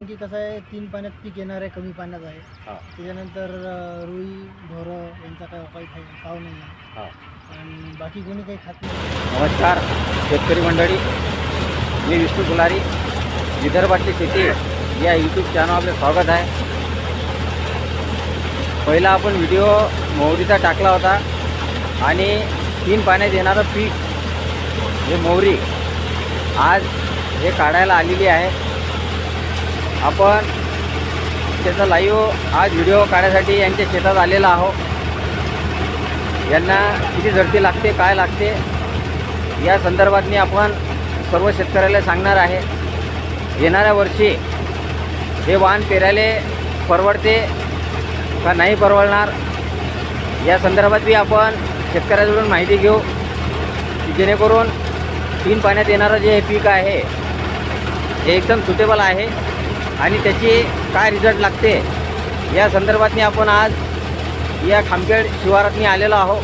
की कसं आहे तीन पाण्यात पीक येणार आहे कमी पाण्यात आहे. हा. त्याच्यानंतर अं, रुई ढोरं यांचा काही काही खाय खाव नाही आहे. हा. आणि बाकी कोणी काही खात नाही. नमस्कार शेतकरी मंडळी. मी विष्णू फुलारी विदर्भातली शेती या यूट्यूब चॅनल आपले स्वागत आहे. पहिला आपण व्हिडिओ मोहरीचा टाकला होता आणि तीन पाण्यात येणारं पीक हे मोहरी आज हे काढायला आलेली आहे. आपण त्याचा लाईव्ह आज व्हिडिओ काढायसाठी यांच्या शेतात आलेला आहोत. यांना किती झडती लागते काय लागते या संदर्भात मी आपण सर्व शेतकऱ्याला सांगणार आहे. येणाऱ्या वर्षी हे वाहन पेरायले परवडते का नाही परवडणार या संदर्भात बी आपण शेतकऱ्याकडून माहिती घेऊ की जेणेकरून तीन पाण्यात येणारं जे हे पीक आहे हे एकदम सुटेबल आहे. आणि त्याची काय रिझल्ट लागते? या संदर्भात मी आपण आज या खामखेड शिवारात मी आलेलो आहो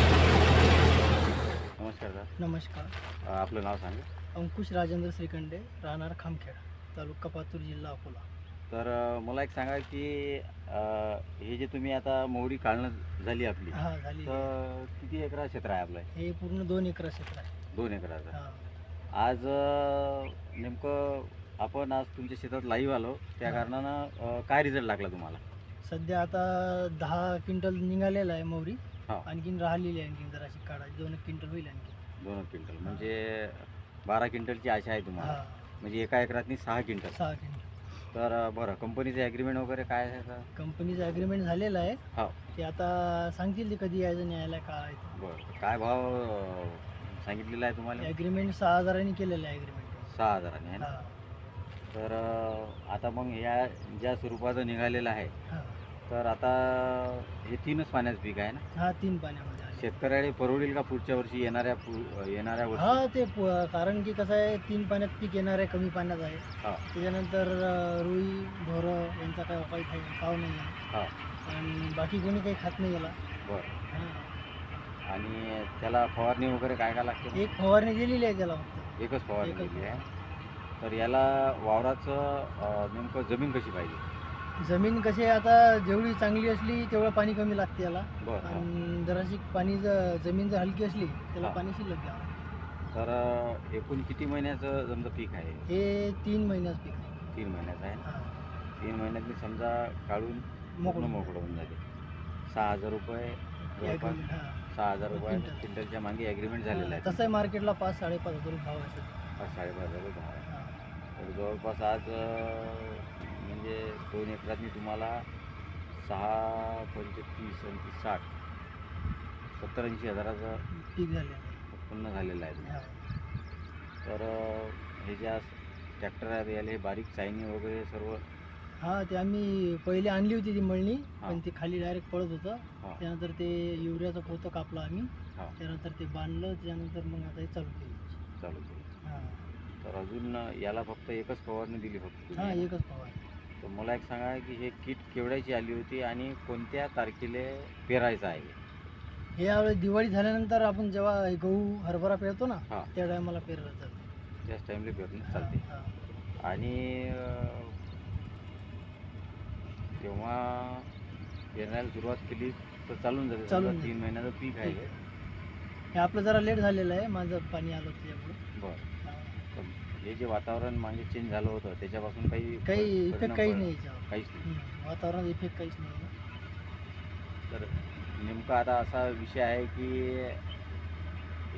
नमस्कार सर नमस्कार. आपलं नाव सांगा. अंकुश राजेंद्र श्रीखंडे राहणार खामखेड तालुका पातूर जिल्हा अकोला. तर अ, मला एक सांगा की अ, हे जे तुम्ही आता मोहरी काढणं झाली आपली हा झाली. तर किती एकरा क्षेत्र आहे आपलं? हे पूर्ण दोन एकर क्षेत्र आहे. दोन एकराचं. हा. आज अ, आपण आज तुमच्या शेतात लाईव्ह आलो. त्या. कारणानं काय रिझल्ट लागला तुम्हाला? सध्या आता दहा क्विंटल निघालेला आहे मोहरी. हा. आणखीन राहिलेली आहे आणखीन जराशी काढायची दोन एक क्विंटल होईल आणखी दोन क्विंटल. म्हणजे बारा क्विंटलची आशा आहे तुम्हाला? हा. म्हणजे एका एकरातनी सहा क्विंटल. सहा क्विंटल. तर अ, बरं कंपनीचं ॲग्रीमेंट वगैरे काय आहे का कंपनीचं ॲग्रीमेंट झालेलं आहे. हो. ते आता सांगतील ते कधी यायचं न्यायला काय बरं. काय भाव अ, सांगितलेला आहे तुम्हाला? ॲग्रीमेंट सहा हजारांनी केलेलं आहे ॲग्रीमेंट सहा हजाराने आहे ना? हा. तर आता मग या ज्या स्वरूपाचं निघालेलं आहे हा तर आता हे तीनच पाण्याचं पीक आहे ना हा तीन पाण्यामध्ये आले. शेतकऱ्याला परवडेल का पुढच्या वर्षी येणाऱ्या पु- येणाऱ्या वर्षी हा ते प- कारण की कसं आहे तीन पाण्यात पीक येणार आहे कमी पाण्यात आहे हा. त्याच्यानंतर अं, रुई ढोरं यांचा काही काही खाय खाव नाही आहे हा. आणि बाकी कोणी काही खात नाही याला बरं हा. आणि त्याला फवारणी वगैरे काय काय लागते एक फवारणी दिलेली आहे त्याला फक्त एकच फवारणी एकच. केली आहे तर याला वावराचं नेमकं जमीन कशी पाहिजे जमीन कशी आहे आता जेवढी चांगली असली तेवढं पाणी कमी लागते याला बरं हा. आणि जराशी पाणी जर जमीन जर हलकी असली त्याला हा. पाणी शिल्लक द्यावं तर अ, एकूण किती महिन्याचं समजा पीक आहे हे तीन महिन्याच पीक आहे तीन महिन्याचं आहे ना हा. तीन महिन्यात मी समजा काढून मोकळं मोकळं होऊन जाते सहा हजार रुपये जवळपास हा. सहा हजार रुपये क्विंटल. क्विंटलच्या मागे ॲग्रीमेंट झालेलं आहे तसं मार्केटला पाच साडेपाच हजार रुपये भाव आहे सध्या. पाच साडेपाच हजार रुपये भाव आहे हा. तर जवळपास आज म्हणजे दोन एकरात मी तुम्हाला सहा पंचवीस पंचवीस साठ सत्तर ऐंशी हजाराचं पीक झाले उत्पन्न झालेलं आहे. तर हे ज्या ट्रॅक्टर आहेत याला हे बारीक चायनी वगैरे सर्व हा ते आम्ही पहिले आणली होती ती मळणी. पण ते खाली डायरेक्ट पडत होतं. त्यानंतर ते युरियाचं पोतं कापलं आम्ही. त्यानंतर ते बांधलं त्यानंतर मग आता हे चालू केलं चालू केलं हा तर अजून याला फक्त एकच फवारणी दिली फक्त हा तुम्ही. एकच फवार तर मला एक सांगा की हे किट केवढ्याची आली होती आणि कोणत्या तारखेला पेरायचं आहे हे यावेळी दिवाळी झाल्यानंतर आपण जेव्हा हे गहू हरभरा पेरतो ना हा. त्या टायमाला पेरलं जातं त्याच टाईमला पेरणं चालते हा. आणि अं, तेव्हा पेरण्याला सुरुवात केली तर चालून जाते चालून समजा. तीन महिन्याचं पीक आहे हे. आपलं जरा लेट झालेलं आहे माझं पाणी आलं त्याच्यामुळे बरं हे जे वातावरण मागे चेंज झालं होतं त्याच्यापासून काही काही इफेक्ट काहीच पडला? नाही याच्यावर काहीच नाही हम्म, वातावरणात इफेक्ट काहीच नाही तर नेमका आता असा विषय आहे की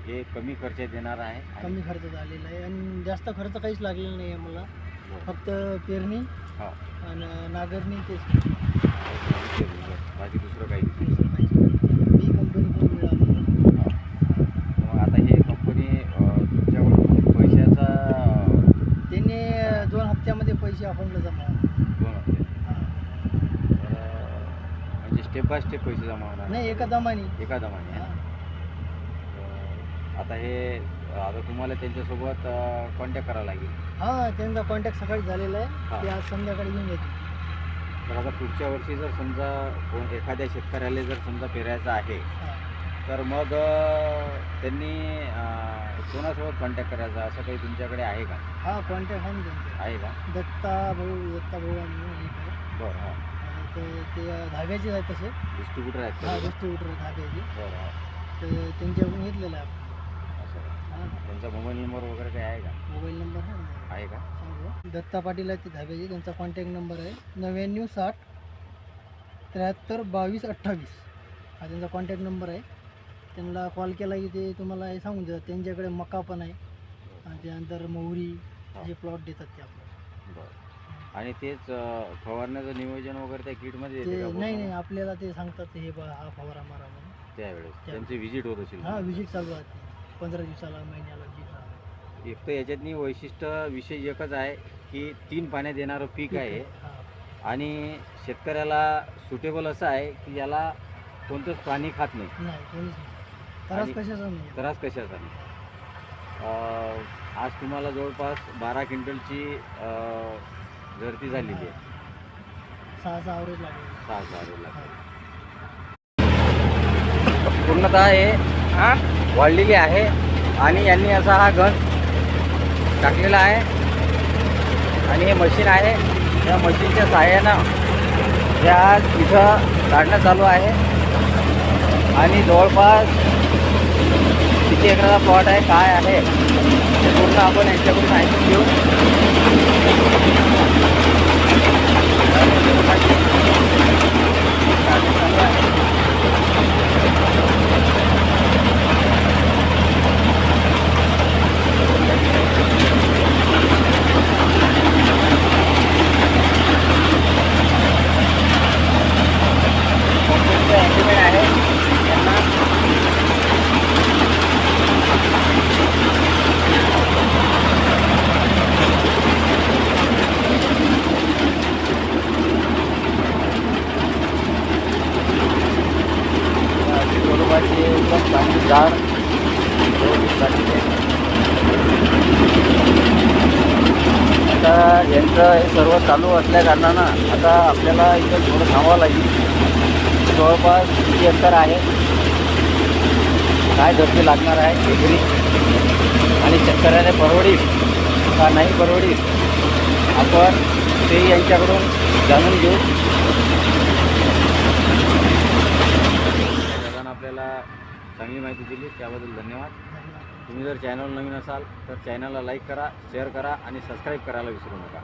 हे कमी खर्चात येणार आहे आणि- कमी खर्च झालेला आहे आणि जास्त खर्च काहीच लागलेला नाही आहे मला बरं. फक्त पेरणी हा. आणि नागरणी तेच बाकी दुसरं काही. दुसरं नाही. मी कंपनीकडून मिळालं मग आता हे कंपनी तुमच्याकडून पैशाचा त्यांनी दोन हप्त्यामध्ये पैसे अकाउंटला जमा होणार. दोन हप्ते हा. तर अं, म्हणजे स्टेप बाय स्टेप पैसे जमा होणार. नाही एका दमाने. एका दमाने हा. आता हे आता तुम्हाला त्यांच्यासोबत कॉन्टॅक्ट करावा लागेल. हा त्यांचा कॉन्टॅक्ट सकाळी झालेला हा. आहे ते आज संध्याकाळी येऊन येते तर आता पुढच्या वर्षी जर समजा कोण एखाद्या शेतकऱ्याला जर समजा पेरायचं आहे. तर मग अं, त्यांनी अं, कोणासोबत कॉन्टॅक्ट करायचा? असं काही तुमच्याकडे आहे का? हा कॉन्टॅक्ट आहे ना त्यांचा. आहे का? दत्ता भाऊ दत्ता भाऊ आणि बरं हां. अं, ते धाब्याचे आहेत तसे. डिस्ट्रीब्युटर आहेत हा का डिस्ट्रीब्युटर धाब्याचे बरं हां तर त्यांच्याकडून घेतलेलं आहे आपण. असं? हा. त्यांचा मोबाईल नंबर वगैरे काही आहे का? मोबाईल नंबर आहे ना आहे का? सांगू दत्ता पाटील आहे ते धाब्याचे त्यांचा कॉन्टॅक्ट नंबर आहे नव्याण्णव साठ त्र्याहत्तर बावीस अठ्ठावीस. हा त्यांचा कॉन्टॅक्ट नंबर आहे. त्यांना कॉल केला की ते तुम्हाला हे सांगून देतात. त्यांच्याकडे मका पण आहे. आणि त्यानंतर मोहरी जे प्लॉट देतात ते आपल्याला. बरं. आणि तेच अं, फवारण्याचं नियोजन वगैरे त्या किटमध्ये येते ते का नाही पूर्ण? नाही आपल्याला ते सांगतात हे बा हा फवारा मारा म्हणून. त्यावेळेस. त्या- त्यांची व्हिजिट होत असेल. हा विजिट चालू राहते. पंधरा दिवसाला महिन्याला राहते एक तर याच्यातनी वैशिष्ट्य विषय एकच आहे की तीन पाण्यात येणारं पीक आहे. हा. आणि शेतकऱ्याला सुटेबल असं आहे की याला कोणतंच पाणी खात नाही. नाही कोणीच नाही. त्रास आणि- कशाचा नाही. त्रास कशाचा नाही. अं, आज तुम्हाला जवळपास बारा क्विंटलची अं, झडती झालेली आहे. सहा सहा आवरेज लागले सहा सहा. हा. पूर्णतः हे वाढलेली आहे आणि यांनी असा हा गण टाकलेला आहे. आणि हे मशीन आहे. या मशीनच्या सहाय्यानं हे आज इथं काढणं चालू आहे. आणि जवळपास किती एकराचा प्लॉट आहे काय आहे ते पूर्ण आपण यांच्याकडून ऐकून घेऊ. いいかも。यांचं हे सर्व चालू असल्याकारणानं आता आपल्याला इथं थोडं थांबावं लागेल. जवळपास किती अंतर आहे? काय धरती लागणार आहे? डिग्री आणि शेतकऱ्याने परवडील का नाही परवडील? आपण ते यांच्याकडून जाणून घेऊ. दादानं आपल्याला चांगली माहिती दिली त्याबद्दल धन्यवाद धन्यवाद. तुम्ही जर चॅनल नवीन असाल तर चॅनलला लाईक करा शेअर करा आणि सबस्क्राईब करायला विसरू नका.